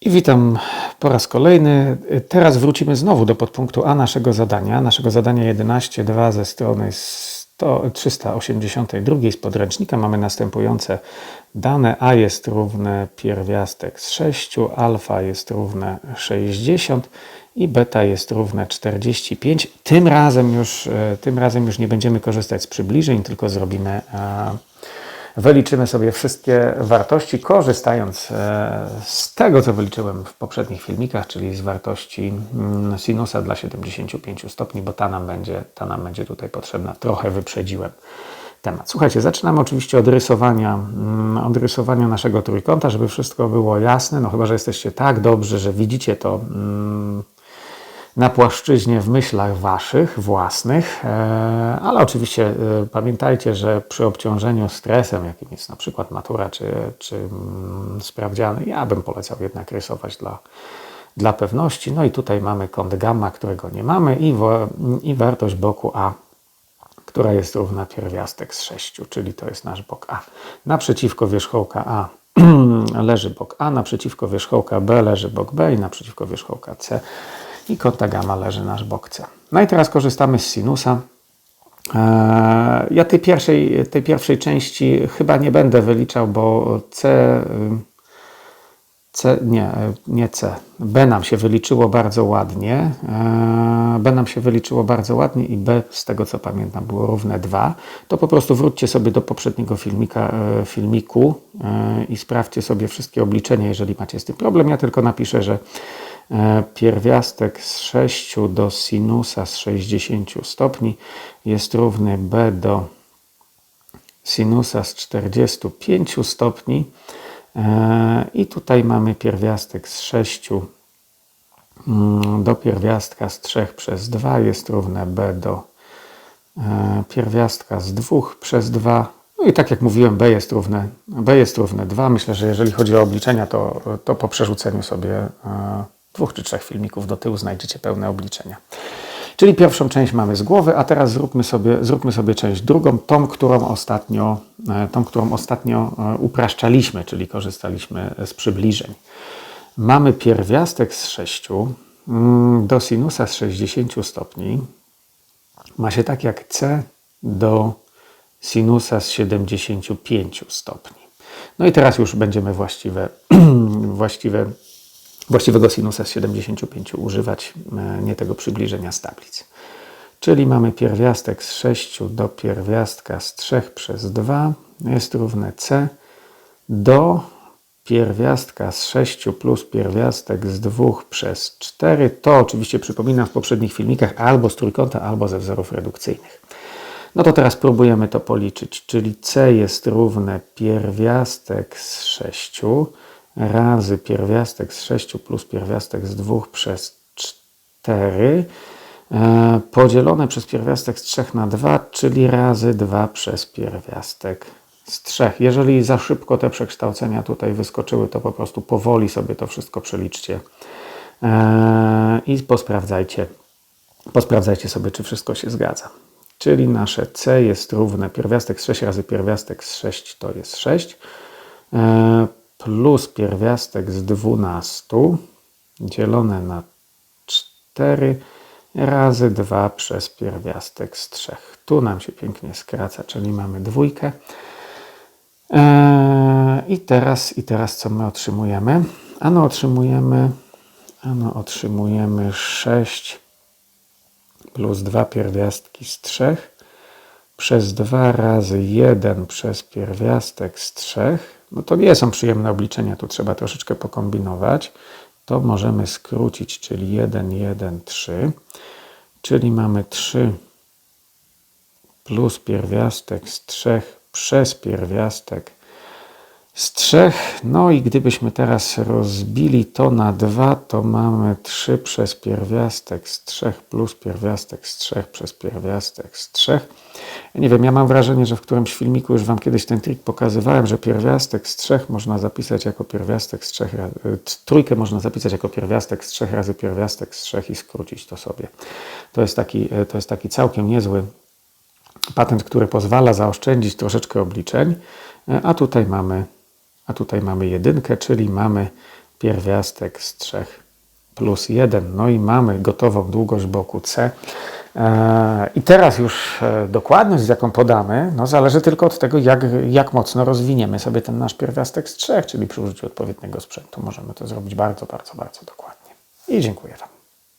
I witam po raz kolejny. Teraz wrócimy znowu do podpunktu A naszego zadania. Naszego zadania 11.2 ze strony 100, 382 z podręcznika mamy następujące dane. A jest równe pierwiastek z 6, alfa jest równe 60 i beta jest równe 45. Tym razem już, e, tym razem już nie będziemy korzystać z przybliżeń, tylko zrobimy e, wyliczymy sobie wszystkie wartości, korzystając e, z tego, co wyliczyłem w poprzednich filmikach, czyli z wartości mm, sinusa dla 75 stopni, bo ta nam będzie, ta nam będzie tutaj potrzebna. Trochę wyprzedziłem temat. Słuchajcie, zaczynamy oczywiście od rysowania, mm, od rysowania naszego trójkąta, żeby wszystko było jasne, no chyba, że jesteście tak dobrzy, że widzicie to mm, na płaszczyźnie w myślach waszych, własnych, e, ale oczywiście e, pamiętajcie, że przy obciążeniu stresem, jakim jest na przykład matura czy, czy mm, sprawdziany, ja bym polecał jednak rysować dla, dla pewności. No i tutaj mamy kąt gamma, którego nie mamy i, i wartość boku A, która jest równa pierwiastek z 6, czyli to jest nasz bok A. Naprzeciwko wierzchołka A leży bok A, naprzeciwko wierzchołka B leży bok B i naprzeciwko wierzchołka C i kota gamma leży nasz bok C. No i teraz korzystamy z sinusa. E, ja tej pierwszej, tej pierwszej części chyba nie będę wyliczał, bo C, C, nie, nie C, B nam się wyliczyło bardzo ładnie. E, B nam się wyliczyło bardzo ładnie i B, z tego co pamiętam, było równe 2. To po prostu wróćcie sobie do poprzedniego filmika, e, filmiku i sprawdźcie sobie wszystkie obliczenia, jeżeli macie z tym problem. Ja tylko napiszę, że pierwiastek z 6 do sinusa z 60 stopni jest równy b do sinusa z 45 stopni. E, I tutaj mamy pierwiastek z 6 mm, do pierwiastka z 3 przez 2 jest równe b do e, pierwiastka z 2 przez 2. No i tak jak mówiłem, b jest równe, b jest równe 2. Myślę, że jeżeli chodzi o obliczenia, to, to po przerzuceniu sobie dwóch czy trzech filmików do tyłu znajdziecie pełne obliczenia. Czyli pierwszą część mamy z głowy, a teraz zróbmy sobie, zróbmy sobie część drugą, tą, którą ostatnio, e, tą, którą ostatnio e, upraszczaliśmy, czyli korzystaliśmy z przybliżeń. Mamy pierwiastek z 6 mm, do sinusa z 60 stopni. Ma się tak jak c do sinusa z 75 stopni. No i teraz już będziemy właściwe, właściwe właściwego sinusa z 75 używać, e, nie tego przybliżenia z tablic. Czyli mamy pierwiastek z 6 do pierwiastka z 3 przez 2 jest równe c do pierwiastka z 6 plus pierwiastek z 2 przez 4. To oczywiście przypominam w poprzednich filmikach albo z trójkąta, albo ze wzorów redukcyjnych. No to teraz próbujemy to policzyć, czyli c jest równe pierwiastek z 6 razy pierwiastek z 6 plus pierwiastek z 2 przez 4 e, podzielone przez pierwiastek z 3 na 2, czyli razy 2 przez pierwiastek z 3. Jeżeli za szybko te przekształcenia tutaj wyskoczyły, to po prostu powoli sobie to wszystko przeliczcie e, i posprawdzajcie, posprawdzajcie sobie, czy wszystko się zgadza. Czyli nasze c jest równe pierwiastek z 6 razy pierwiastek z 6 to jest 6 plus pierwiastek z 12 dzielone na 4 razy 2 przez pierwiastek z 3. Tu nam się pięknie skraca, czyli mamy dwójkę. Eee, I teraz, I teraz co my otrzymujemy? Ano otrzymujemy, ano otrzymujemy 6 plus 2 pierwiastki z 3 przez 2 razy 1 przez pierwiastek z 3 no to nie są przyjemne obliczenia, tu trzeba troszeczkę pokombinować. To możemy skrócić, czyli 1, 1, 3. Czyli mamy 3 plus pierwiastek z 3 przez pierwiastek z 3. No i gdybyśmy teraz rozbili to na 2, to mamy 3 przez pierwiastek z 3 plus pierwiastek z 3 przez pierwiastek z 3. nie wiem, ja mam wrażenie, że w którymś filmiku już Wam kiedyś ten trik pokazywałem, że pierwiastek z 3 można zapisać jako pierwiastek z 3 razy, trójkę można zapisać jako pierwiastek z 3 razy pierwiastek z 3 i skrócić to sobie. To jest taki, to jest taki całkiem niezły patent, który pozwala zaoszczędzić troszeczkę obliczeń, a tutaj mamy a tutaj mamy jedynkę, czyli mamy pierwiastek z 3 plus 1. No i mamy gotową długość boku C. E, I teraz już e, dokładność, z jaką podamy, no zależy tylko od tego, jak, jak mocno rozwiniemy sobie ten nasz pierwiastek z 3, czyli przy użyciu odpowiedniego sprzętu możemy to zrobić bardzo, bardzo, bardzo dokładnie. I dziękuję Wam.